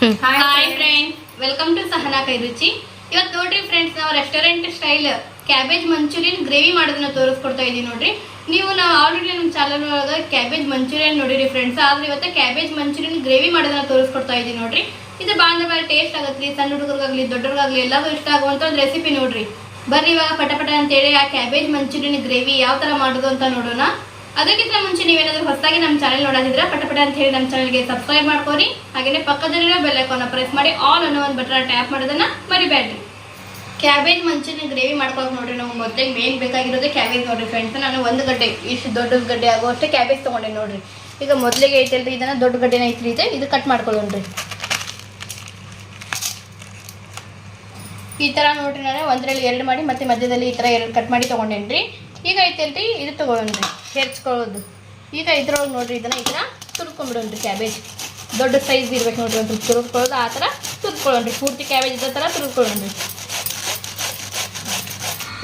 Hi friend welcome to Sahana ಕೈ ರುಚಿ ಇವತ್ತು ನೋಡ್ರಿ ಫ್ರೆಂಡ್ಸ್ ನಾವು restaurant style cabbage manchurian gravy ಮಾಡೋದನ್ನ ತೋರಿಸ್ಕೊಡ್ತಾ ಇದೀವಿ ನೋಡ್ರಿ. ನೀವು ನಾವು ಆಲ್ರೆಡಿ ನಮ್ಮ ಚಾನಲ್ ಒಳಗೆ ಕ್ಯಾಬೇಜ್ ಮಂಚೂರಿಯನ್ ನೋಡಿರಿ ಫ್ರೆಂಡ್ಸ್ ಆದ್ರೆ ಇವತ್ತು ಕ್ಯಾಬೇಜ್ ಮಂಚೂರಿಯನ್ ಗ್ರೇವಿ ಮಾಡೋದನ್ನ ತೋರಿಸ್ಕೊಡ್ತಾ ಇದೀವಿ ನೋಡ್ರಿ. ಇದು ಭಾಳ ಟೇಸ್ಟ್ ರೀ ಸಣ್ಣ ಹುಡುಗರಿಗಾಗ್ಲಿ ದೊಡ್ಡವ್ರಿಗಾಗ್ಲಿ ಎಲ್ಲರಿಗೂ ಇಷ್ಟ ಆಗುವಂತ ಒಂದು ರೆಸಿಪಿ ನೋಡ್ರಿ. ಬರ್ರಿ ಇವಾಗ ಪಟ ಪಟ ಅಂತೇಳಿ ಆ ಕ್ಯಾಬೇಜ್ ಮಂಚೂರಿಯನ್ ಗ್ರೇವಿ ಯಾವ ತರ ಮಾಡೋದು ಅಂತ ನೋಡೋಣ. ಅದಕ್ಕಿಂತ ಮುಂಚೆ ನೀವೇನಾದ್ರೂ ಹೊಸದಾಗಿ ನಮ್ಮ ಚಾನೆಲ್ ನೋಡೋದಿದ್ರೆ ಪಟ ಪಟ ಅಂತ ಹೇಳಿ ನಮ್ಮ ಚಾನಲ್ಗೆ ಸಬ್ಸ್ಕ್ರೈಬ್ ಮಾಡ್ಕೋರಿ. ಹಾಗೇನೆ ಪಕ್ಕದಲ್ಲಿರೋ ಬೆಲ್ ಐಕಾನ್ ಪ್ರೆಸ್ ಮಾಡಿ ಆಲ್ ಅನ್ನೋ ಒಂದು ಬಟನ್ ಟ್ಯಾಪ್ ಮಾಡೋದನ್ನ ಮರಿಬೇಡ್ರಿ ಕ್ಯಾಬೇಜ್ ಮಂಚಿನ ಗ್ರೇವಿ ಮಾಡ್ಕೊಳಕ್ ನೋಡ್ರಿ ನಾವು ಮೊದಲಿಗೆ ಮೇನ್ ಬೇಕಾಗಿರೋದು ಕ್ಯಾಬೇಜ್ ನೋಡ್ರಿ ಫ್ರೆಂಡ್ಸ್ ನಾನು ಒಂದು ಗಡ್ಡೆ, ಇಷ್ಟು ದೊಡ್ಡ ಗಡ್ಡೆ ಆಗುವಷ್ಟೇ ಕ್ಯಾಬೇಜ್ ತೊಗೊಂಡೆ ನೋಡ್ರಿ. ಈಗ ಮೊದಲಿಗೆ ಐತಲ್ರಿ ಇದನ್ನ ದೊಡ್ಡ ಗಡ್ಡೆನ ಐತ್ರಿ ಇದೆ. ಇದು ಕಟ್ ಮಾಡ್ಕೊಳ್ಳೋಣ್ರಿ. ಈ ಥರ ನೋಡ್ರಿ ನಾನು ಒಂದರಲ್ಲಿ ಎರಡು ಮಾಡಿ ಮತ್ತೆ ಮಧ್ಯದಲ್ಲಿ ಈ ಥರ ಎರಡು ಕಟ್ ಮಾಡಿ ತಗೊಂಡೆನ್ರಿ. ಈಗ ಐತಲ್ರಿ, ಇದು ತೊಗೊಳೋಣ್ರಿ. ಹೆರ್ಚ್ಕೊಳ್ಳೋದು. ಈಗ ಇದ್ರೊಳಗೆ ನೋಡ್ರಿ ಇದನ್ನ ಈ ಥರ ತುರ್ಕೊಂಬಿಡೋಣ್ರಿ ಕ್ಯಾಬೇಜ್ ದೊಡ್ಡ ಸೈಜ್ ಇರ್ಬೇಕು ನೋಡ್ರಿ ಒಂದು ತುರ್ಕೊಳ್ಳೋದು ಆ ಥರ ತುರ್ಕೊಳ್ಳೋಣ್ರಿ. ಪೂರ್ತಿ ಕ್ಯಾಬೇಜ್ ಇದ್ದ ಥರ ತುರ್ಕೊಳ್ಳೋಣ್ರಿ.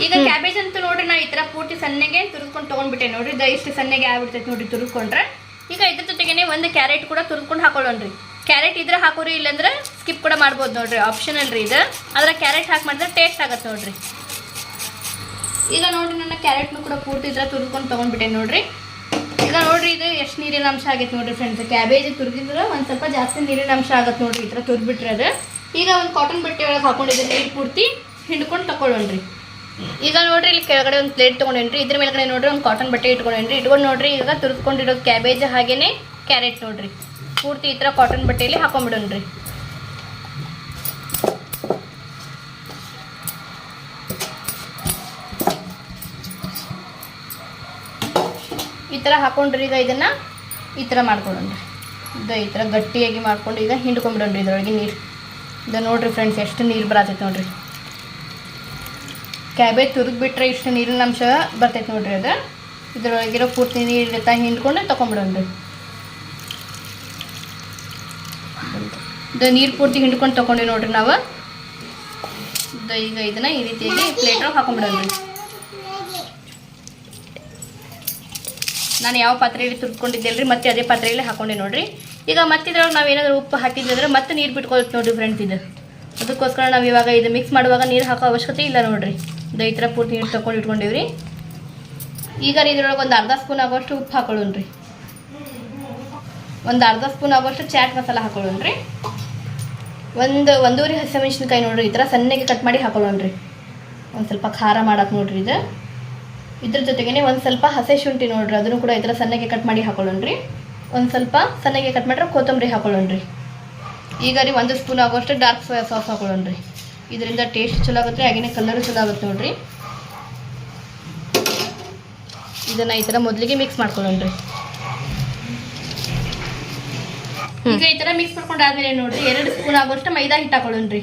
ಈಗ ಕ್ಯಾಬೇಜ್ ಅಂತೂ ನೋಡ್ರಿ ನಾ ಈ ಥರ ಪೂರ್ತಿ ಸಣ್ಣಗೆ ತುರ್ಕೊಂಡು ತೊಗೊಂಡ್ಬಿಟ್ಟೆ ನೋಡ್ರಿ. ಇದ ಇಷ್ಟು ಸಣ್ಣಗೆ ಆಗ್ಬಿಡ್ತೈತೆ ನೋಡ್ರಿ ತುರ್ಕೊಂಡ್ರೆ. ಈಗ ಇದ್ರ ಜೊತೆಗೇನೆ ಒಂದು ಕ್ಯಾರೆಟ್ ಕೂಡ ತುರ್ಕೊಂಡು ಹಾಕೊಳ್ಳೋಣ್ರಿ. ಕ್ಯಾರೆಟ್ ಇದ್ರೆ ಹಾಕೋರಿ ಇಲ್ಲಾಂದ್ರೆ ಸ್ಕಿಪ್ ಕೂಡ ಮಾಡ್ಬೋದು ನೋಡ್ರಿ. ಆಪ್ಷನಲ್ ರೀ ಇದು. ಆದರೆ ಕ್ಯಾರೆಟ್ ಹಾಕಿ ಮಾಡಿದ್ರೆ ಟೇಸ್ಟ್ ಆಗತ್ತೆ ನೋಡ್ರಿ. ಈಗ ನೋಡ್ರಿ ನನ್ನ ಕ್ಯಾರೆಟ್ನು ಕೂಡ ಪೂರ್ತಿ ಇದ್ರ ತುರ್ಕೊಂಡು ತೊಗೊಂಡ್ಬಿಟ್ಟೆ ನೋಡ್ರಿ. ಈಗ ನೋಡ್ರಿ ಇದು ಎಷ್ಟು ನೀರಿನ ಅಂಶ ಆಗೈತೆ ನೋಡ್ರಿ ಫ್ರೆಂಡ್ಸ್ ಕ್ಯಾಬೇಜ್ ತುರ್ಗಿದ್ರೆ ಒಂದು ಸ್ವಲ್ಪ ಜಾಸ್ತಿ ನೀರಿನ ಅಂಶ ಆಗತ್ತೆ ನೋಡ್ರಿ ಈ ಥರ ತುರ್ಬಿಟ್ರೆ ಅದು. ಈಗ ಒಂದು ಕಾಟನ್ ಬಟ್ಟೆ ಒಳಗೆ ಹಾಕೊಂಡಿದ್ದೆ ನೀರು ಪೂರ್ತಿ ಹಿಂಡ್ಕೊಂಡು ತಗೊಳ್ಳೋಣ್ರಿ ಈಗ ನೋಡ್ರಿ ಇಲ್ಲಿ ಕೆಳಗಡೆ ಒಂದು ಪ್ಲೇಟ್ ತೊಗೊಂಡೇನ್ರಿ. ಇದ್ರ ಮೇಲ್ಗಡೆ ನೋಡ್ರಿ ಒಂದು ಕಾಟನ್ ಬಟ್ಟೆ ಇಟ್ಕೊಂಡೇನ್ರಿ. ಇಟ್ಕೊಂಡು ನೋಡ್ರಿ ಈಗ ತುರ್ದ್ಕೊಂಡಿರೋ ಕ್ಯಾಬೇಜ್ ಹಾಗೇನೆ ಕ್ಯಾರೆಟ್ ನೋಡ್ರಿ. ಪೂರ್ತಿ ಈ ಥರ ಕಾಟನ್ ಬಟ್ಟೆಯಲ್ಲಿ ಹಾಕೊಂಡ್ಬಿಡೋಣ್ರಿ ಥರ ಹಾಕೊಂಡ್ರಿ ಈಗ ಇದನ್ನು ಈ ಥರ ಮಾಡ್ಕೊಂಡ್ರಿ. ಇದು ಈ ಥರ ಗಟ್ಟಿಯಾಗಿ ಮಾಡ್ಕೊಂಡು ಈಗ ಹಿಂಡ್ಕೊಂಡ್ಬಿಡೋಣ್ರಿ ಇದ್ರೊಳಗೆ ನೀರು. ಇದು ನೋಡಿರಿ ಫ್ರೆಂಡ್ಸ್ ಎಷ್ಟು ನೀರು ಬರತೈತೆ ನೋಡಿರಿ. ಕ್ಯಾಬೇಜ್ ತುರಿದ್ಬಿಟ್ರೆ ಇಷ್ಟು ನೀರಿನ ಅಂಶ ಬರ್ತೈತೆ ನೋಡಿರಿ ಅದು. ಇದ್ರೊಳಗಿರೋ ಪೂರ್ತಿ ನೀರು ಇರುತ್ತೆ ಹಿಂಡ್ಕೊಂಡು ತೊಗೊಂಬಿಡೋಣ್ರಿ ಇದು ನೀರು ಪೂರ್ತಿ ಹಿಂಡ್ಕೊಂಡು ತೊಗೊಂಡ್ರಿ ನೋಡ್ರಿ ನಾವು. ಈಗ ಇದನ್ನ ಈ ರೀತಿಯಾಗಿ ಪ್ಲೇಟ್ ಒಳಗೆ ಹಾಕೊಂಡ್ಬಿಡೋಣ್ರಿ ನಾನು ಯಾವ ಪಾತ್ರೆಯಲ್ಲಿ ತುರ್ಕೊಂಡಿದ್ದೆಲ್ರಿ ಮತ್ತೆ ಅದೇ ಪಾತ್ರೆಯಲ್ಲಿ ಹಾಕೊಂಡೆ ನೋಡ್ರಿ. ಈಗ ಮತ್ತೆ ಇದ್ರೊಳಗೆ ನಾವು ಏನಾದರೂ ಉಪ್ಪು ಹಾಕಿದ್ರೆ ಮತ್ತೆ ನೀರು ಬಿಟ್ಕೊಳ್ತು ನೋಡ್ರಿ ಫ್ರೆಂಡ್ಸ್ ಇದು. ಅದಕ್ಕೋಸ್ಕರ ನಾವು ಇವಾಗ ಇದು ಮಿಕ್ಸ್ ಮಾಡುವಾಗ ನೀರು ಹಾಕೋ ಅವಶ್ಯಕತೆ ಇಲ್ಲ ನೋಡ್ರಿ. ಥರ ಪೂರ್ತಿ ನೀರು ತೊಗೊಂಡು ಇಟ್ಕೊಂಡಿವ್ರಿ. ಈಗ ಇದ್ರೊಳಗೆ ಒಂದು ಅರ್ಧ ಸ್ಪೂನ್ ಆಗೋಷ್ಟು ಉಪ್ಪು ಹಾಕೊಳ್ಳೋಣ್ರಿ. ಒಂದು ಅರ್ಧ ಸ್ಪೂನ್ ಆಗೋಷ್ಟು ಚಾಟ್ ಮಸಾಲ ಹಾಕೊಳ್ಳೋಣ್ರಿ. ಒಂದು ಒಂದೂವರೆ ಹಸಿಮೆಣಸಿನ್ಕಾಯಿ ನೋಡ್ರಿ, ಈ ಥರ ಸಣ್ಣಗೆ ಕಟ್ ಮಾಡಿ ಹಾಕೊಳ್ಳೋಣ್ರಿ. ಒಂದು ಸ್ವಲ್ಪ ಖಾರ ಮಾಡಕ್ಕೆ ನೋಡ್ರಿ ಇದು. ಇದ್ರ ಜೊತೆಗೇನೆ ಒಂದು ಸ್ವಲ್ಪ ಹಸೆ ಶುಂಠಿ ನೋಡ್ರಿ, ಅದನ್ನು ಕೂಡ ಈ ಥರ ಸಣ್ಣಗೆ ಕಟ್ ಮಾಡಿ ಹಾಕೊಳ್ಳೋಣ್ರಿ. ಒಂದು ಸ್ವಲ್ಪ ಸಣ್ಣಗೆ ಕಟ್ ಮಾಡಿದ್ರೆ ಕೊತ್ತಂಬರಿ ಹಾಕೊಳ್ಳೋಣ್ರಿ. ಈಗ ರೀ ಒಂದು ಸ್ಪೂನ್ ಆಗೋಷ್ಟು ಡಾರ್ಕ್ ಸೋಯಾ ಸಾಸ್ ಹಾಕೊಳ್ಳೋಣ್ರಿ. ಇದರಿಂದ ಟೇಸ್ಟ್ ಚಲೋ ಆಗುತ್ತೆ ಹಾಗೆಯೇ ಕಲರು ಚಲೋ ಆಗುತ್ತೆ ನೋಡ್ರಿ. ಇದನ್ನ ಈ ಥರ ಮೊದಲಿಗೆ ಮಿಕ್ಸ್ ಮಾಡ್ಕೊಳ್ಳೋಣ್ರಿ. ಈಗ ಈ ಥರ ಮಿಕ್ಸ್ ಮಾಡ್ಕೊಂಡಾದ್ಮೇಲೆ ನೋಡ್ರಿ, ಎರಡು ಸ್ಪೂನ್ ಆಗೋಷ್ಟು ಮೈದಾ ಹಿಟ್ಟು ಹಾಕೊಳ್ಳೋಣ್ರಿ.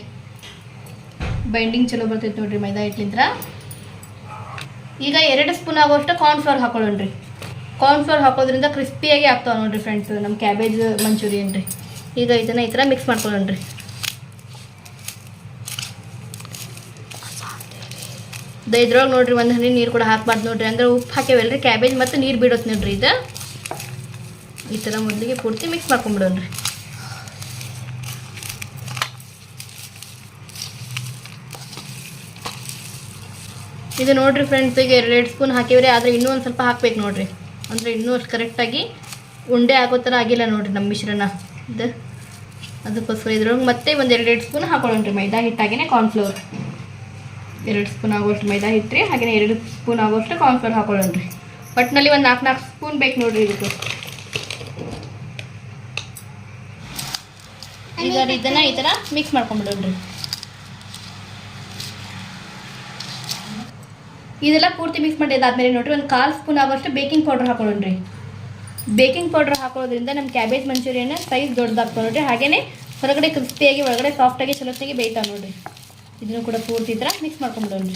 ಬೈಂಡಿಂಗ್ ಚಲೋ ಬರ್ತೈತೆ ನೋಡ್ರಿ ಮೈದಾ ಹಿಟ್ಟಿಂದ. ಈಗ ಎರಡು ಸ್ಪೂನ್ ಆಗೋಷ್ಟು ಕಾರ್ನ್ಫ್ಲವರ್ ಹಾಕೊಳ್ಳೋಣ್ರಿ ಕಾರ್ನ್ಫ್ಲವರ್ ಹಾಕೋದ್ರಿಂದ ಕ್ರಿಸ್ಪಿಯಾಗಿ ಆಗ್ತಾವೆ ನೋಡ್ರಿ ಫ್ರೆಂಡ್ಸ್ ನಮ್ಮ ಕ್ಯಾಬೇಜ್ ಮಂಚೂರಿಯನ್ ರೀ. ಈಗ ಇದನ್ನು ಈ ಥರ ಮಿಕ್ಸ್ ಮಾಡ್ಕೊಳ್ಳೋಣ್ರಿ ಇದು ಇದ್ರೊಳಗೆ ನೋಡ್ರಿ ಒಂದು ಹನಿ ನೀರು ಕೂಡ ಹಾಕ್ಬಾರ್ದು ನೋಡ್ರಿ. ಅಂದ್ರೆ ಉಪ್ಪು ಹಾಕ್ಯಾವಲ್ರಿ ಕ್ಯಾಬೇಜ್ ಮತ್ತು ನೀರು ಬಿಡೋದು ನೋಡ್ರಿ ಇದು. ಈ ಥರ ಮೊದಲಿಗೆ ಪೂರ್ತಿ ಮಿಕ್ಸ್ ಮಾಡ್ಕೊಂಬಿಡೋಣ್ರಿ ಇದು ನೋಡಿರಿ ಫ್ರೆಂಡ್ಸ್ ಈಗ ಎರಡು ಸ್ಪೂನ್ ಹಾಕಿವ್ರಿ, ಆದರೆ ಇನ್ನೂ ಒಂದು ಸ್ವಲ್ಪ ಹಾಕ್ಬೇಕು ನೋಡಿರಿ. ಅಂದರೆ ಇನ್ನೂ ಅಷ್ಟು ಕರೆಕ್ಟಾಗಿ ಉಂಡೆ ಆಗೋ ಥರ ಆಗಿಲ್ಲ ನೋಡಿರಿ ನಮ್ಮ ಮಿಶ್ರಣ. ಇದು, ಅದಕ್ಕೋಸ್ಕರ ಇದ್ರೊಳಗೆ ಮತ್ತೆ ಒಂದು ಎರಡೆರಡು ಸ್ಪೂನ್ ಹಾಕೊಳ್ಳೋಣ್ರಿ ಮೈದಾ ಹಿಟ್ಟಾಗೇ ಕಾರ್ನ್ಫ್ಲೋರ್ ಎರಡು ಸ್ಪೂನ್ ಆಗೋಷ್ಟು ಮೈದಾ ಹಿಟ್ಟು ಹಾಗೆಯೇ ಎರಡು ಸ್ಪೂನ್ ಆಗೋಷ್ಟು ಕಾರ್ನ್ಫ್ಲೋರ್ ಹಾಕೊಳ್ಳೋಣ್ರಿ ಒಟ್ಟಿನಲ್ಲಿ ಒಂದು ನಾಲ್ಕು ನಾಲ್ಕು ಸ್ಪೂನ್ ಬೇಕು ನೋಡಿರಿ ಇದಕ್ಕೆ. ಈಗ ಇದನ್ನು ಈ ಥರ ಮಿಕ್ಸ್ ಮಾಡ್ಕೊಂಬಿಡೋಣ್ರಿ ಇದೆಲ್ಲ ಪೂರ್ತಿ ಮಿಕ್ಸ್ ಮಾಡಿದಾದ್ಮೇಲೆ ನೋಡಿರಿ, ಒಂದು ಕಾಲು ಸ್ಪೂನ್ ಆಗೋಷ್ಟು ಬೇಕಿಂಗ್ ಪೌಡರ್ ಹಾಕೊಳ್ಳೋಣ್ರಿ. ಬೇಕಿಂಗ್ ಪೌಡರ್ ಹಾಕೋದ್ರಿಂದ ನಮ್ಮ ಕ್ಯಾಬೇಜ್ ಮಂಚೂರಿಯನ್ನ ಸೈಜ್ ದೊಡ್ಡದಾಗ್ತಾವೆ ನೋಡ್ರಿ. ಹಾಗೇನೆ ಹೊರಗಡೆ ಕ್ರಿಸ್ಪಿಯಾಗಿ ಒಳಗಡೆ ಸಾಫ್ಟಾಗಿ ಚಲೋತ್ತಾಗಿ ಬೇಯ್ತಾವೆ ನೋಡ್ರಿ. ಇದನ್ನು ಕೂಡ ಪೂರ್ತಿ ಈ ಥರ ಮಿಕ್ಸ್ ಮಾಡ್ಕೊಂಬಿಡೋಣ್ರಿ.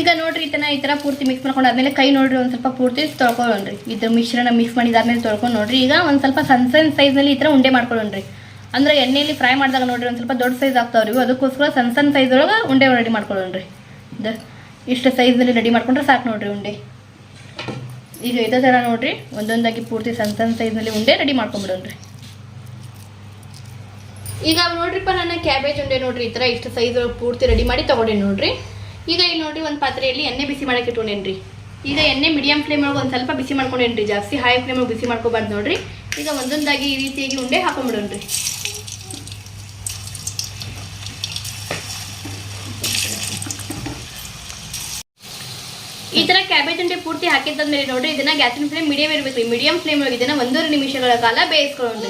ಈಗ ನೋಡ್ರಿ ಈ ಥರ ಈ ಥರ ಪೂರ್ತಿ ಮಿಕ್ಸ್ ಮಾಡ್ಕೊಂಡಾದ್ಮೇಲೆ ಕೈ ನೋಡ್ರಿ, ಒಂದು ಸ್ವಲ್ಪ ಪೂರ್ತಿ ತೊಳ್ಕೊಳ್ಳೋಣ್ರಿ. ಥರ ಮಿಶ್ರಣ ಮಿಕ್ಸ್ ಮಾಡಿದಾದ್ಮೇಲೆ ತೊಳ್ಕೊಂಡು ನೋಡ್ರಿ. ಈಗ ಒಂದು ಸ್ವಲ್ಪ ಸಣ್ಣ ಸಣ್ಣ ಸೈಜ್ನಲ್ಲಿ ಈ ಥರ ಉಂಡೆ ಮಾಡ್ಕೊಳ್ಳೋಣ್ರಿ. ಅಂದ್ರೆ ಎಣ್ಣೆಯಲ್ಲಿ ಫ್ರೈ ಮಾಡಿದಾಗ ನೋಡ್ರಿ ಒಂದು ಸ್ವಲ್ಪ ದೊಡ್ಡ ಸೈಜ್ ಆಗ್ತಾವ್ರಿ. ಅದಕ್ಕೋಸ್ಕರ ಸಣ್ಣ ಸಣ್ಣ ಸೈಜ್ ಒಳಗೆ ಉಂಡೆ ರೆಡಿ ಮಾಡ್ಕೊಳ್ಳೋಣ್ರಿ. ಇದು ಇಷ್ಟು ಸೈಜ್ನಲ್ಲಿ ರೆಡಿ ಮಾಡ್ಕೊಂಡ್ರೆ ಸಾಕು ನೋಡ್ರಿ ಉಂಡೆ. ಈಗ ಇದೇ ಥರ ನೋಡಿರಿ, ಒಂದೊಂದಾಗಿ ಪೂರ್ತಿ ಸಣ್ಣ ಸಣ್ಣ ಸೈಜ್ನಲ್ಲಿ ಉಂಡೆ ರೆಡಿ ಮಾಡ್ಕೊಂಬಿಡೋಣ್ರಿ ಈಗ ನೋಡ್ರಿಪ್ಪ ನನ್ನ ಕ್ಯಾಬೇಜ್ ಉಂಡೆ ನೋಡ್ರಿ, ಈ ಥರ ಇಷ್ಟು ಸೈಜ್ ಪೂರ್ತಿ ರೆಡಿ ಮಾಡಿ ತಗೊಂಡೆ ನೋಡ್ರಿ. ಈಗ ಇಲ್ಲಿ ನೋಡ್ರಿ ಒಂದು ಪಾತ್ರೆಯಲ್ಲಿ ಎಣ್ಣೆ ಬಿಸಿ ಮಾಡಕ್ಕೆ ಇಟ್ಕೊಂಡೇನ್ರಿ. ಈಗ ಎಣ್ಣೆ ಮೀಡಿಯಂ ಫ್ಲೇಮ್ ಒಳಗೆ ಒಂದು ಸ್ವಲ್ಪ ಬಿಸಿ ಮಾಡ್ಕೊಂಡೇನ್ರಿ, ಜಾಸ್ತಿ ಹೈ ಫ್ಲೇಮ್ ಬಿಸಿ ಮಾಡ್ಕೊಬಾರ್ದು ನೋಡ್ರಿ. ಈಗ ಒಂದೊಂದಾಗಿ ಈ ರೀತಿಯಾಗಿ ಉಂಡೆ ಹಾಕೊಂಡ್ಬಿಡೋಣ್ರಿ ಈ ತರ ಕ್ಯಾಬೇಜ್ ಅಂಡೆ ಪೂರ್ತಿ ಹಾಕಿದ್ದಾದ್ಮೇಲೆ ನೋಡ್ರಿ, ಇದನ್ನ ಗ್ಯಾಸಿನ ಫ್ಲೇಮ್ ಮೀಡಿಯಂ ಇರ್ಬೇಕು. ಮೀಡಿಯಂ ಫ್ಲೇಮ್ ಒಳಗೆ ಇದನ್ನ ಒಂದೂವರೆ ನಿಮಿಷಗಳ ಕಾಲ ಬೇಯಿಸ್ಕೊಳ್ಳೋಣ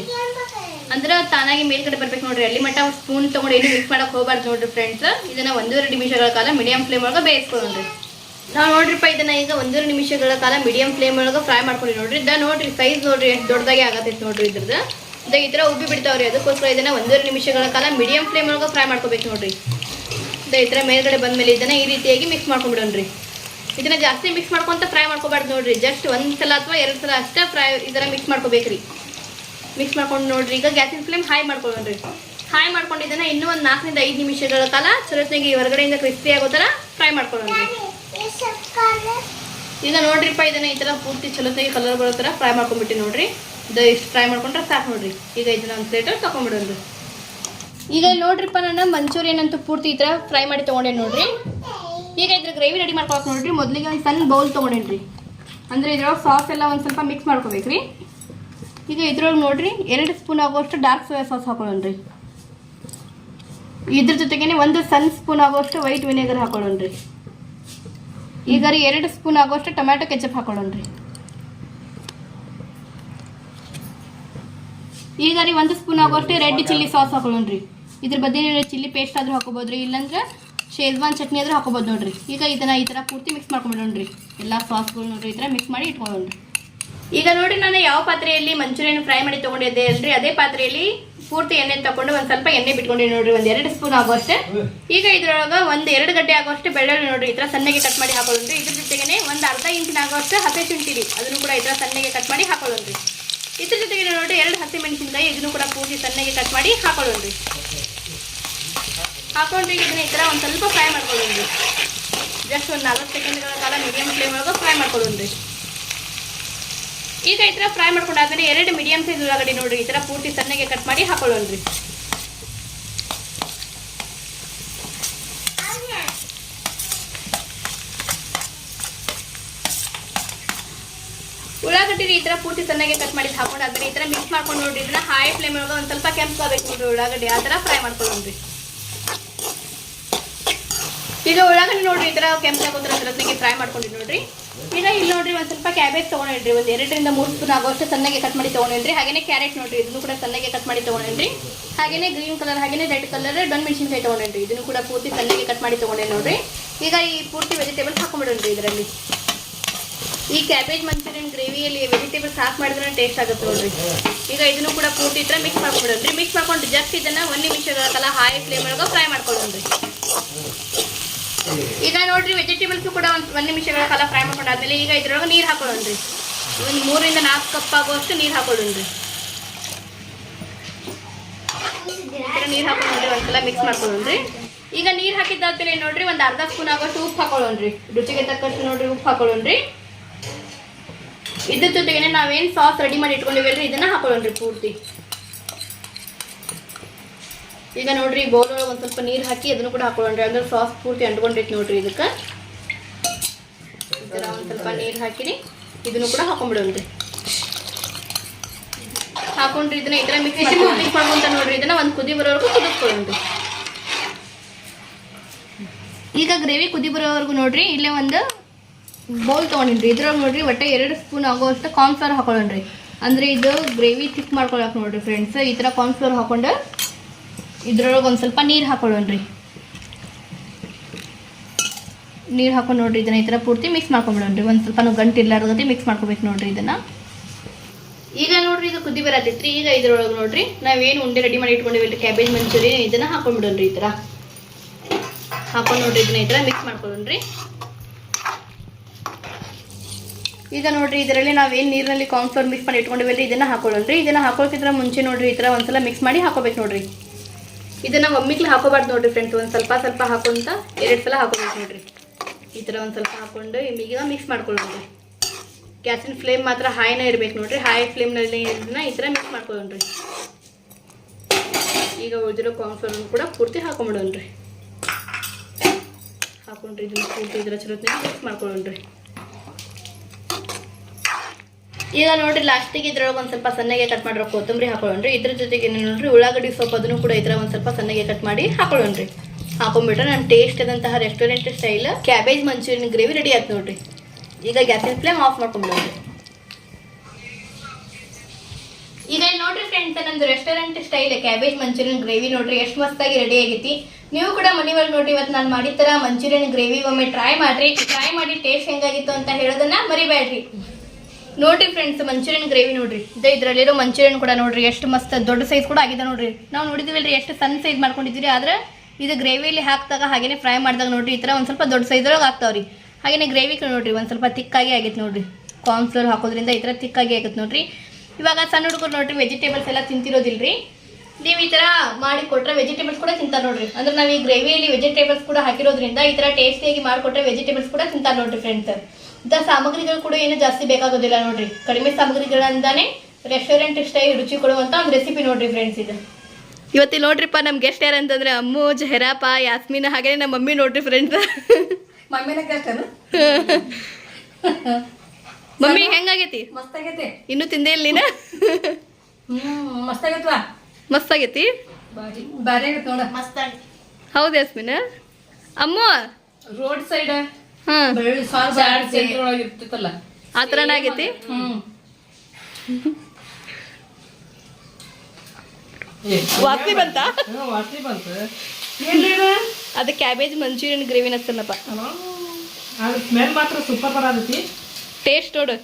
ಅಂದ್ರೆ ತಾನಾಗಿ ಮೇಲ್ಗಡೆ ಬರ್ಬೇಕು ನೋಡ್ರಿ. ಅಲ್ಲಿ ಮಟ್ಟ ಸ್ಪೂನ್ ತಗೊಂಡು ಏನು ಮಿಕ್ಸ್ ಮಾಡಕ್ ಹೋಗ್ಬಾರ್ದು ನೋಡ್ರಿ ಫ್ರೆಂಡ್ಸ್ ಇದನ್ನ ಒಂದೂವರೆ ನಿಮಿಷಗಳ ಕಾಲ ಮೀಡಿಯಂ ಫ್ಲೇಮ್ ಒಳಗೆ ಬೇಯಿಸ್ಕೊಳ್ಳೋಣ್ರಿ. ನಾವು ನೋಡ್ರಿಪ್ಪ, ಇದನ್ನ ಈಗ ಒಂದೂವರೆ ನಿಮಿಷಗಳ ಕಾಲ ಮೀಡಿಯಂ ಫ್ಲೇಮ್ ಒಳಗೆ ಫ್ರೈ ಮಾಡ್ಕೊಂಡು ನೋಡ್ರಿ. ಇದ ನೋಡ್ರಿ ಸೈಜ್ ನೋಡ್ರಿ, ಎಷ್ಟು ದೊಡ್ಡದಾಗಿ ಆಗತ್ತೆ ನೋಡ್ರಿ ಇದ್ರದ್ದು. ಇದ ಈ ತರ ಉಬ್ಬಿ ಬಿಡ್ತಾವ್ರಿ. ಅದಕ್ಕೋಸ್ಕರ ಇದನ್ನ ಒಂದೂವರೆ ನಿಮಿಷಗಳ ಕಾಲ ಮೀಡಿಯಂ ಫ್ಲೇಮ್ ಒಳಗೆ ಫ್ರೈ ಮಾಡ್ಕೋಬೇಕು ನೋಡ್ರಿ. ಇದ ಈ ತರ ಮೇಲ್ಗಡೆ ಬಂದ್ಮೇಲೆ ಇದನ್ನ ಈ ರೀತಿಯಾಗಿ ಮಿಕ್ಸ್ ಮಾಡ್ಕೊಂಡ್ಬಿಡೋಣ್ರಿ. ಇದನ್ನ ಜಾಸ್ತಿ ಮಿಕ್ಸ್ ಮಾಡ್ಕೊಂತ ಫ್ರೈ ಮಾಡ್ಕೋಬಾರ್ದು ನೋಡ್ರಿ. ಜಸ್ಟ್ ಒಂದ್ ಸಲ ಅಥವಾ ಎರಡು ಸಲ ಅಷ್ಟೇ ಫ್ರೈ ಇದರ ಮಿಕ್ಸ್ ಮಾಡ್ಕೋಬೇಕ್ರಿ. ಮಿಕ್ಸ್ ಮಾಡ್ಕೊಂಡು ನೋಡ್ರಿ. ಈಗ ಗ್ಯಾಸಿನ ಫ್ಲೇಮ್ ಹೈ ರೀ ಹೈ ಮಾಡ್ಕೊಂಡು ಇದನ್ನ ಇನ್ನೂ ಒಂದು ನಾಲ್ಕರಿಂದ ಐದು ನಿಮಿಷಗಳ ಕಾಲ ಚಲೋತ್ನಾಗಿ ಹೊರಗಡೆಯಿಂದ ಕ್ರಿಸ್ಪಿ ಆಗೋ ಥರ ಫ್ರೈ ಮಾಡ್ಕೊಂಡ್ರಿ ಈಗ ನೋಡ್ರಿಪ್ಪ ಇದನ್ನ ಈ ಥರ ಪೂರ್ತಿ ಚಲೋತ್ನಾಗಿ ಕಲರ್ ಬರೋ ಥರ ಫ್ರೈ ಮಾಡ್ಕೊಂಡ್ಬಿಟ್ಟು ನೋಡ್ರಿ. ಇದು ಇಷ್ಟು ಫ್ರೈ ಮಾಡ್ಕೊಂಡ್ರೆ ಸಾಕು ನೋಡ್ರಿ. ಈಗ ಇದನ್ನ ಒಂದು ಪ್ಲೇಟ್ ತಗೊಂಡ್ಬಿಡೋದು ಈಗ ನೋಡ್ರಿಪ್ಪ ನಾನು ಮಂಚೂರಿಯನ್ ಅಂತೂ ಪೂರ್ತಿ ಈ ಥರ ಫ್ರೈ ಮಾಡಿ ತೊಗೊಂಡೆ ನೋಡ್ರಿ. ಈಗ ಇದ್ರ ಗ್ರೇವಿ ರೆಡಿ ಮಾಡ್ಕೊಳಕ್ ನೋಡ್ರಿ. ಮೊದಲಿಗೆ ಒಂದು ಸಣ್ಣ ಬೌಲ್ ತೊಗೊಂಡೇನ್ರಿ. ಅಂದ್ರೆ ಇದ್ರೊಳಗೆ ಸಾಸ್ ಎಲ್ಲ ಒಂದು ಸ್ವಲ್ಪ ಮಿಕ್ಸ್ ಮಾಡ್ಕೋಬೇಕ್ರಿ. ಈಗ ಇದ್ರೊಳಗೆ ನೋಡ್ರಿ, ಎರಡು ಸ್ಪೂನ್ ಆಗುವಷ್ಟು ಡಾರ್ಕ್ ಸೋಯಾ ಸಾಸ್ ಹಾಕೊಳ್ಳೋಣ್ರಿ. ಇದ್ರ ಜೊತೆಗೇನೆ ಒಂದು ಸಣ್ಣ ಸ್ಪೂನ್ ಆಗುವಷ್ಟು ವೈಟ್ ವಿನೆಗರ್ ಹಾಕೊಳ್ಳೋಣ್ರಿ. ಈಗ ರೀ ಎರಡು ಸ್ಪೂನ್ ಆಗುವಷ್ಟು ಟೊಮ್ಯಾಟೊ ಕೆಚಪ್ ಹಾಕೊಳ್ಳೋಣ್ರಿ. ಈಗ ರೀ ಒಂದು ಸ್ಪೂನ್ ಆಗುವಷ್ಟು ರೆಡ್ ಚಿಲ್ಲಿ ಸಾಸ್ ಹಾಕೊಳ್ಳೋಣ್ರಿ. ಇದ್ರ ಬದಲಿ ಚಿಲ್ಲಿ ಪೇಸ್ಟ್ ಆದ್ರೂ ಹಾಕೋಬೋದ್ರಿ. ಇಲ್ಲಾಂದ್ರೆ ಶೇಜ್ವಾನ್ ಚಟ್ನಿ ಆದರೂ ಹಾಕೋಬೋದು ನೋಡ್ರಿ. ಈಗ ಇದನ್ನ ಈ ಥರ ಪೂರ್ತಿ ಮಿಕ್ಸ್ ಮಾಡ್ಕೊಂಬಿಡೋಣ್ರಿ ಎಲ್ಲ ಸಾಸ್ಗಳು ನೋಡ್ರಿ, ಈ ಥರ ಮಿಕ್ಸ್ ಮಾಡಿ ಇಟ್ಕೊಳ್ಳೋಣ ಈಗ ನೋಡಿ ನಾನು ಯಾವ ಪಾತ್ರೆಯಲ್ಲಿ ಮಂಚೂರಿಯನ್ನು ಫ್ರೈ ಮಾಡಿ ತೊಗೊಂಡಿದ್ದೆ ಅಲ್ರಿ, ಅದೇ ಪಾತ್ರೆಯಲ್ಲಿ ಪೂರ್ತಿ ಎಣ್ಣೆ ತಗೊಂಡು ಒಂದು ಸ್ವಲ್ಪ ಎಣ್ಣೆ ಬಿಟ್ಕೊಂಡಿ ನೋಡ್ರಿ, ಒಂದು ಎರಡು ಸ್ಪೂನ್ ಆಗುವಷ್ಟೇ ಈಗ ಇದ್ರೊಳಗೆ ಒಂದು ಎರಡು ಗಡ್ಡೆ ಆಗುವಷ್ಟು ಬೆಳ್ಳುಳ್ಳಿ ನೋಡ್ರಿ, ಈ ಥರ ಸಣ್ಣಗೆ ಕಟ್ ಮಾಡಿ ಹಾಕೊಳ್ಳೋಣ್ರಿ. ಇದ್ರ ಜೊತೆಗೆ ಒಂದು ಅರ್ಧ ಇಂಚಿನ ಆಗುವಷ್ಟು ಹಸೆ ಶುಂಠಿ ಅದನ್ನು ಕೂಡ ಈ ಥರ ಸಣ್ಣಗೆ ಕಟ್ ಮಾಡಿ ಹಾಕೊಳ್ಳೋಣ್ರಿ. ಇದ್ರ ಜೊತೆಗೆ ನೋಡ್ರಿ, ಎರಡು ಹಸಿ ಮೆಣಸಿನಕಾಯಿ, ಇದನ್ನು ಕೂಡ ಪೂರ್ತಿ ಸಣ್ಣಗೆ ಕಟ್ ಮಾಡಿ ಹಾಕೊಳ್ಳೋಣ್ರಿ. ಹಾಕೊಂಡ್ರಿ ಇದನ್ನ ಈ ಥರ ಒಂದು ಸ್ವಲ್ಪ ಫ್ರೈ ಮಾಡ್ಕೊಳ್ಳೋಣ್ರಿ ಜಸ್ಟ್ ಒಂದು ನಲ್ವತ್ತು ಸೆಕೆಂಡ್ಗಳ ಕಾಲ ಮೀಡಿಯಂ ಫ್ಲೇಮ್ ಒಳಗೆ ಫ್ರೈ ಮಾಡ್ಕೊಳ್ಳೋಣ್ರಿ ಈಗ ಈ ಥರ ಫ್ರೈ ಮಾಡ್ಕೊಂಡಾದ್ಮೇಲೆ ಎರಡು ಮೀಡಿಯಂ ಸೈಜ್ ಉಳ್ಳಾಗಡ್ಡಿ ನೋಡ್ರಿ, ಈ ಥರ ಪೂರ್ತಿ ಸಣ್ಣಗೆ ಕಟ್ ಮಾಡಿ ಹಾಕೊಳ್ಳೋಣ್ರಿ ಉಳ್ಳಾಗಡ್ಡಿ ಈ ಥರ ಪೂರ್ತಿ ಸಣ್ಣಗೆ ಕಟ್ ಮಾಡಿ ಹಾಕೊಂಡಾದ್ಮೇಲೆ ಈ ಥರ ಮಿಕ್ಸ್ ಮಾಡ್ಕೊಂಡು ನೋಡ್ರಿ, ಇದನ್ನ ಹೈ ಫ್ಲೇಮ್ ಒಳಗೆ ಒಂದು ಸ್ವಲ್ಪ ಕೆಂಪಾಗಬೇಕು ನೋಡ್ರಿ ಉಳ್ಳಾಗಡ್ಡಿ, ಆ ಥರ ಫ್ರೈ ಮಾಡ್ಕೊಳ್ಳೋಣ್ರಿ ಈಗ ಉಳ್ಳಾಗಡ್ಡಿ ನೋಡ್ರಿ ಇದ್ರ ಥರ ಕೆಂಪಾಗೋದ್ರ ಸರತ್ನಾಗೆ ಫ್ರೈ ಮಾಡ್ಕೊಂಡಿ ನೋಡ್ರಿ. ಈಗ ಇಲ್ಲಿ ನೋಡ್ರಿ ಒಂದ್ ಸ್ವಲ್ಪ ಕ್ಯಾಬೇಜ್ ತಗೊಂಡಿದ್ರಿ ಒಂದ್ ಎರಡರಿಂದ ಮೂರು ಸ್ಪೂನ್ ಆಗೋಷ್ಟು ಸಣ್ಣಗೆ ಕಟ್ ಮಾಡಿ ತಗೊಂಡಿದ್ರಿ ಹಾಗೇನೆ ಕ್ಯಾರೆಟ್ ನೋಡ್ರಿ, ಇದನ್ನು ಕೂಡ ಸಣ್ಣಗೆ ಕಟ್ ಮಾಡಿ ತಗೊಂಡಿದ್ರಿ ಹಾಗೇನೆ ಗ್ರೀನ್ ಕಲರ್ ಹಾಗೇನೆ ರೆಡ್ ಕಲರ್ ಡೊಣ್ ಮೆಣಸಿನ್ಕಾಯಿ ತಗೊಂಡಿದ್ರಿ ಇದನ್ನು ಕೂಡ ಪೂರ್ತಿ ಸಣ್ಣಗೆ ಕಟ್ ಮಾಡಿ ತಗೊಂಡೆ ನೋಡ್ರಿ. ಈಗ ಈ ಪೂರ್ತಿ ವೆಜಿಟೇಬಲ್ಸ್ ಹಾಕೊಂಡ್ಬಿಡೋಣ್ರಿ ಇದರಲ್ಲಿ. ಈ ಕ್ಯಾಬೇಜ್ ಮಂಚೂರಿಯನ್ ಗ್ರೇವಿಯಲ್ಲಿ ವೆಜಿಟೇಬಲ್ಸ್ ಹಾಕಿ ಮಾಡಿದ್ರೆ ಟೇಸ್ಟ್ ಆಗುತ್ತೆ ನೋಡ್ರಿ. ಈಗ ಇದನ್ನು ಕೂಡ ಪೂರ್ತಿ ಇದ್ರೆ ಮಿಕ್ಸ್ ಮಾಡ್ಕೊಡೋನ್ರಿ ಮಿಕ್ಸ್ ಮಾಡ್ಕೊಂಡು ಜಸ್ಟ್ ಇದನ್ನ ಒಂದ್ ನಿಮಿಷಗಳ ಕಾಲ ಹೈ ಫ್ಲೇಮ್ ಒಳಗೆ ಫ್ರೈ ಮಾಡ್ಕೊಳ್ಳೋಣ್ರಿ ಈಗ ನೋಡ್ರಿ ವೆಜಿಟೇಬಲ್ಸ್ ಕೂಡ ಒಂದು ಒಂದು ನಿಮಿಷಗಳ ಕಾಲ ಫ್ರೈ ಮಾಡ್ಕೊಂಡಾದ್ಮೇಲೆ ಈಗ ಇದ್ರೊಳಗೆ ನೀರು ಹಾಕೊಳ್ಳೋಣ್ರಿ. ಒಂದು ಮೂರಿಂದ ನಾಲ್ಕು ಕಪ್ ಆಗುವಷ್ಟು ನೀರು ಹಾಕೊಳ್ಳೋಣ್ರಿ. ನೀರು ಹಾಕೊಂಡ್ರಿ ಒಂದ್ಸಲ ಮಿಕ್ಸ್ ಮಾಡ್ಕೊಳ್ಳೋಣ್ರಿ ಈಗ ನೀರು ಹಾಕಿದ್ದಾದ್ಮೇಲೆ ನೋಡ್ರಿ ಒಂದು ಅರ್ಧ ಸ್ಪೂನ್ ಆಗೋಷ್ಟು ಉಪ್ಪು ಹಾಕೊಳ್ಳೋನ್ರಿ ರುಚಿಗೆ ತಕ್ಕಷ್ಟು ನೋಡ್ರಿ ಉಪ್ಪು ಹಾಕೊಳ್ಳೋಣ್ರಿ. ಇದ್ರ ಜೊತೆಗೆ ನಾವೇನು ಸಾಸ್ ರೆಡಿ ಮಾಡಿ ಇಟ್ಕೊಂಡಿವಲ್ರಿ ಇದನ್ನ ಹಾಕೊಳ್ಳೋಣ್ರಿ ಪೂರ್ತಿ. ಈಗ ನೋಡ್ರಿ ಬೌಲ್ ಒಳಗೆ ಒಂದು ಸ್ವಲ್ಪ ನೀರು ಹಾಕಿ ಅದನ್ನು ಕೂಡ ಹಾಕೊಳ್ಳೋಣ್ರಿ. ಅಂದ್ರೆ ಸಾಸ್ ಪೂರ್ತಿ ಅಂಡ್ಕೊಂಡೈತಿ ನೋಡ್ರಿ ಇದಕ್ಕೆ. ಥರ ಒಂದು ಸ್ವಲ್ಪ ನೀರು ಹಾಕಿರಿ. ಇದನ್ನು ಕೂಡ ಹಾಕೊಂಡ್ಬಿಡೋಣ್ರಿ ಹಾಕೊಂಡ್ರಿ ಇದನ್ನ ಇತರ ಮಿಕ್ಸ್ ಮಿಕ್ಸ್ ಮಾಡ್ಕೊಂತ ನೋಡ್ರಿ. ಇದನ್ನ ಒಂದು ಕುದಿ ಬರೋವರೆಗೂ ಕುದಿಸ್ಕೊಳ್ಳೋಣ್ರಿ. ಈಗ ಗ್ರೇವಿ ಕುದಿ ಬರೋವರೆಗೂ ನೋಡ್ರಿ ಇಲ್ಲೇ ಒಂದು ಬೌಲ್ ತೊಗೊಂಡಿನ್ರಿ ಇದ್ರೊಳಗೆ ನೋಡ್ರಿ ಒಟ್ಟೆ ಎರಡು ಸ್ಪೂನ್ ಆಗೋಷ್ಟು ಕಾರ್ನ್ಫ್ಲವರ್ ಹಾಕೊಳ್ಳೋಣ್ರಿ. ಅಂದ್ರೆ ಇದು ಗ್ರೇವಿ ಥಿಕ್ ಮಾಡ್ಕೊಳಕ್ ನೋಡ್ರಿ ಫ್ರೆಂಡ್ಸ್ ಈ ಥರ ಕಾರ್ನ್ಫ್ಲವರ್ ಹಾಕೊಂಡು ಇದ್ರೊಳಗೆ ಒಂದು ಸ್ವಲ್ಪ ನೀರು ಹಾಕೊಳ್ಳೋಣ್ರಿ. ನೀರು ಹಾಕೊಂಡು ನೋಡ್ರಿ ಇದನ್ನ ಈ ಥರ ಪೂರ್ತಿ ಮಿಕ್ಸ್ ಮಾಡ್ಕೊಂಬಿಡೋಣ್ರಿ. ಒಂದು ಸ್ವಲ್ಪ ಗಂಟು ಇರ್ಲಾರ್ದತಿ ಮಿಕ್ಸ್ ಮಾಡ್ಕೋಬೇಕು ನೋಡ್ರಿ ಇದನ್ನ. ಈಗ ನೋಡ್ರಿ ಇದು ಕುದಿ ಬರತ್ತೈತ್ರಿ ಈಗ ಇದ್ರೊಳಗೆ ನೋಡ್ರಿ ನಾವೇನು ಉಂಡೆ ರೆಡಿ ಮಾಡಿ ಇಟ್ಕೊಂಡಿವಿ ಕ್ಯಾಬೇಜ್ ಮಂಚೂರಿ ಇದನ್ನ ಹಾಕೊಂಡ್ಬಿಡೋಣ್ರಿ ಈ ಥರ ಹಾಕೊಂಡು ನೋಡ್ರಿ ಇದನ್ನ ಈ ಥರ ಮಿಕ್ಸ್ ಮಾಡ್ಕೊಳ್ಳೋಣ್ರಿ ಈಗ ನೋಡ್ರಿ, ಇದರಲ್ಲಿ ನಾವೇನು ನೀರಿನಲ್ಲಿ ಕಾರ್ನ್ಫ್ಲೋರ್ ಮಿಕ್ಸ್ ಮಾಡಿ ಇಟ್ಕೊಂಡಿವಲ್ರಿ ಇದನ್ನ ಹಾಕೊಳ್ಳೋಣ್ರಿ ಇದನ್ನ ಹಾಕೋಕ್ಕಿಂತ ಮುಂಚೆ ನೋಡ್ರಿ, ಈ ಥರ ಒಂದ್ಸಲ ಮಿಕ್ಸ್ ಮಾಡಿ ಹಾಕೋಬೇಕು ನೋಡ್ರಿ. ಇದನ್ನ ಒಮ್ಮಿಕ್ಲಿ ಹಾಕೋಬಾರ್ದು ನೋಡ್ರಿ ಫ್ರೆಂಡ್ಸ್ ಒಂದು ಸ್ವಲ್ಪ ಸ್ವಲ್ಪ ಹಾಕೊಂತ ಎರಡು ಸಲ ಹಾಕೋಬೇಕು ನೋಡ್ರಿ. ಈ ಥರ ಒಂದು ಸ್ವಲ್ಪ ಹಾಕೊಂಡು ಈಗ ಮಿಕ್ಸ್ ಮಾಡ್ಕೊಳ್ಳೋಣ್ರಿ ಗ್ಯಾಸಿನ ಫ್ಲೇಮ್ ಮಾತ್ರ ಹೈನ ಇರ್ಬೇಕು ನೋಡ್ರಿ. ಹೈ ಫ್ಲೇಮ್ನಲ್ಲಿ ಇದನ್ನ ಈ ಥರ ಮಿಕ್ಸ್ ಮಾಡ್ಕೊಳ್ಳೋಣ್ರಿ ಈಗ ಉಳಿದಿರೋ ಕಾರ್ನ್ಫ್ಲವರ್ ಕೂಡ ಪೂರ್ತಿ ಹಾಕೊಂಬಿಡೋಣ್ರಿ ಹಾಕೊಂಡ್ರಿ, ಇದನ್ನ ಪೂರ್ತಿ ಇದ್ರ ಚಲೋತ್ನಾಗ ಮಿಕ್ಸ್ ಮಾಡ್ಕೊಳ್ಳೋಣ್ರಿ ಈಗ ನೋಡ್ರಿ ಲಾಸ್ಟಿಗೆ ಇದ್ರೊಳಗೆ ಒಂದು ಸ್ವಲ್ಪ ಸಣ್ಣಗೆ ಕಟ್ ಮಾಡಿರೋ ಕೊತ್ತಂಬರಿ ಹಾಕೊಳ್ಳೋಣ್ರಿ. ಇದ್ರ ಜೊತೆಗೆ ನೋಡ್ರಿ ಉಳ್ಳಾಗಡ್ಡಿ ಸೊಪ್ಪು ಅದನ್ನು ಕೂಡ ಇದ್ರ ಒಂದು ಸ್ವಲ್ಪ ಸಣ್ಣಗೆ ಕಟ್ ಮಾಡಿ ಹಾಕೊಳ್ಳೋಣ್ರಿ. ಹಾಕೊಂಡ್ಬಿಟ್ರೆ ನಮ್ಮ ಟೇಸ್ಟ್ ಆದಂತಹ restaurant style cabbage manchurian gravy ready ಆಯ್ತು ನೋಡ್ರಿ. ಈಗ ಗ್ಯಾಸಿನ ಫ್ಲೇಮ್ ಆಫ್ ಮಾಡ್ಕೊಂಡ್ಬಿಡೋದು ಈಗ ನೋಡ್ರಿ ಫ್ರೆಂಡ್ಸ್ ನಂದು restaurant style cabbage manchurian gravy ನೋಡ್ರಿ ಎಷ್ಟು ಮಸ್ತಾಗಿ ರೆಡಿ ಆಗೈತಿ. ನೀವು ಕೂಡ ಮನೆ ಒಳಗೆ ನೋಡ್ರಿ ಇವತ್ತು ನಾನು ಮಾಡಿದ ಥರ ಮಂಚೂರಿಯನ್ ಗ್ರೇವಿ ಒಮ್ಮೆ ಟ್ರೈ ಮಾಡ್ರಿ. ಟ್ರೈ ಮಾಡಿ ಟೇಸ್ಟ್ ಹೆಂಗಾಗಿತ್ತು ಅಂತ ಹೇಳೋದನ್ನ ಮರಿಬೇಡ್ರಿ ನೋಡ್ರಿ ಫ್ರೆಂಡ್ಸ್ ಮಂಚೂರಿಯನ್ ಗ್ರೇವಿ ನೋಡ್ರಿ. ಇದೇ, ಇದರಲ್ಲಿರೋ ಮಂಚೂರಿಯನ್ ಕೂಡ ನೋಡ್ರಿ. ಎಷ್ಟು ಮಸ್ತ್, ದೊಡ್ಡ ಸೈಜ್ ಕೂಡ ಆಗಿದೆ ನೋಡ್ರಿ. ನಾವು ನೋಡಿದಿವಲ್ರಿ, ಎಷ್ಟು ಸಣ್ಣ ಸೈಜ್ ಮಾಡ್ಕೊಂಡಿದ್ದೀರಿ, ಆದ್ರೆ ಇದು ಗ್ರೇವಿಯಲ್ಲಿ ಹಾಕಿದಾಗ, ಹಾಗೇನೆ ಫ್ರೈ ಮಾಡಿದಾಗ ನೋಡ್ರಿ, ಈ ಥರ ಒಂದು ಸ್ವಲ್ಪ ದೊಡ್ಡ ಸೈಜ್ ಒಳಗೆ ಆಗ್ತಾವ್ರಿ. ಹಾಗೇನೆ ಗ್ರೇವಿ ನೋಡ್ರಿ, ಒಂದು ಸ್ವಲ್ಪ ತಿಕ್ಕಾಗಿ ಆಗೈತೆ ನೋಡ್ರಿ. ಕಾರ್ನ್ಫ್ಲೋರ್ ಹಾಕೋದ್ರಿಂದ ಈ ಥರ ತಿಕ್ಕಾಗಿ ಆಗೈತೆ ನೋಡ್ರಿ. ಇವಾಗ ಸಣ್ಣ ಹುಡುಗರು ನೋಡ್ರಿ ವೆಜಿಟೇಬಲ್ಸ್ ಎಲ್ಲ ತಿಂತಿರೋದಿಲ್ರಿ. ನೀವು ಈ ಥರ ಮಾಡಿ ಕೊಟ್ರೆ ವೆಜಿಟೇಬಲ್ಸ್ ಕೂಡ ತಿಂತಾರೆ ನೋಡ್ರಿ. ಅಂದ್ರೆ ನಾವು ಈ ಗ್ರೇವಿಯಲ್ಲಿ ವೆಜಿಟೇಬಲ್ಸ್ ಕೂಡ ಹಾಕಿರೋದ್ರಿಂದ ಈ ಥರ ಟೇಸ್ಟಿಯಾಗಿ ಮಾಡಿಕೊಟ್ರೆ ವೆಜಿಟೇಬಲ್ಸ್ ಕೂಡ ತಿಂತಾರೆ ನೋಡ್ರಿ ಫ್ರೆಂಡ್ಸ್ ಇಂಥ ಸಾಮಗ್ರಿಗಳು ಕೂಡ ಏನು ಜಾಸ್ತಿ ಬೇಕಾಗೋದಿಲ್ಲ ನೋಡ್ರಿ. ಕಡಿಮೆ ಸಾಮಗ್ರಿಗಳಿಂದಾನೇ ರೆಸ್ಟೋರೆಂಟ್ ಇಷ್ಟ ರುಚಿ ಕೊಡುವಂತ ಒಂದು ರೆಸಿಪಿ ನೋಡ್ರಿ ಫ್ರೆಂಡ್ಸ್ ಇದು. ಇವತ್ತಿ ನೋಡ್ರಿಪ್ಪ ನಮ್ ಗೆಸ್ಟ್ ಯಾರಂತಂದ್ರೆ ಅಮ್ಮು ಜಹರಾಪ ಯಾಸ್ಮಿನ ಹಾಗೆ ನಮ್ಮ ಮಮ್ಮಿ ನೋಡ್ರಿ ಫ್ರೆಂಡ್ಸ್ ಮಮ್ಮಿನ ಮಮ್ಮಿ ಹೆಂಗಾಗೈತಿ? ಇನ್ನು ಆಗೈತಿ ಇನ್ನೂ ತಿಂದೇ ಇಲ್ಲ ನೀನ? ಹ್ಮ್ ಮಸ್ತ್ ಆಗೈತ್ವಾ ಮಸ್ತ್ ಆಗೈತಿ ಬಾರಿ ಬಾರಿ ಆಗೈತ್ ನೋಡ. ಮಸ್ತ್ ಹೌದು ಯಾಸ್ಮಿನ. ಅಮ್ಮು? ರೋಡ್ ಸೈಡ್ ಹಾ ಬೆಳ್ಳಿ ಸಾರ್ ಸೆಂಟರ್ ಒಳಗೆ ಇರ್ತಿತ್ತಲ್ಲ. ಆ ಥರನ ಆಗೈತಿ? ಹ್ಮ್. ವಾಸನೆ ಬಂತಾ? ಅದು ಕ್ಯಾಬೇಜ್ ಮಂಚೂರಿಯನ್ ಗ್ರೇವಿನ ಹಚ್ಚಲ್ಲಪ್ಪ ಅದು ಸ್ಮೆಲ್ ಮಾತ್ರ ಸೂಪರ್ ಬರತೈತಿ. ಟೇಸ್ಟ್ ನೋಡು.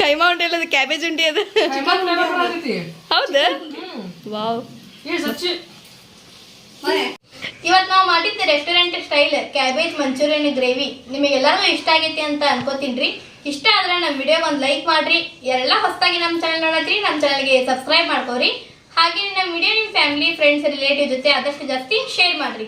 ಕೈಮಾ ಉಂಡೆ ಅಲ್ಲ ಅದು ಕ್ಯಾಬೇಜ್ ಉಂಡಿ ಅದು. ಹೌದ? ವಾವ್ ಏ ಸಚ್ಚಿ ಇವತ್ತು ನಾವು ಮಾಡಿದ್ದೆ restaurant style cabbage manchurian gravy ನಿಮಗೆಲ್ಲರೂ ಇಷ್ಟ ಆಗೈತಿ ಅಂತ ಅನ್ಕೋತೀನಿ ಇಷ್ಟ ಆದ್ರೆ ನಮ್ಮ ವಿಡಿಯೋ ಒಂದು ಲೈಕ್ ಮಾಡ್ರಿ. ಎಲ್ಲ ಹೊಸದಾಗಿ ನಮ್ಮ ಚಾನಲ್ ನೋಡತ್ರಿ ನಮ್ಮ ಚಾನಲ್ಗೆ ಸಬ್ಸ್ಕ್ರೈಬ್ ಮಾಡ್ಕೋರಿ. ಹಾಗೆ ನಮ್ಮ ವಿಡಿಯೋ ನಿಮ್ಮ ಫ್ಯಾಮಿಲಿ ಫ್ರೆಂಡ್ಸ್ ರಿಲೇಟಿವ್ ಜೊತೆ ಆದಷ್ಟು ಜಾಸ್ತಿ ಶೇರ್ ಮಾಡ್ರಿ.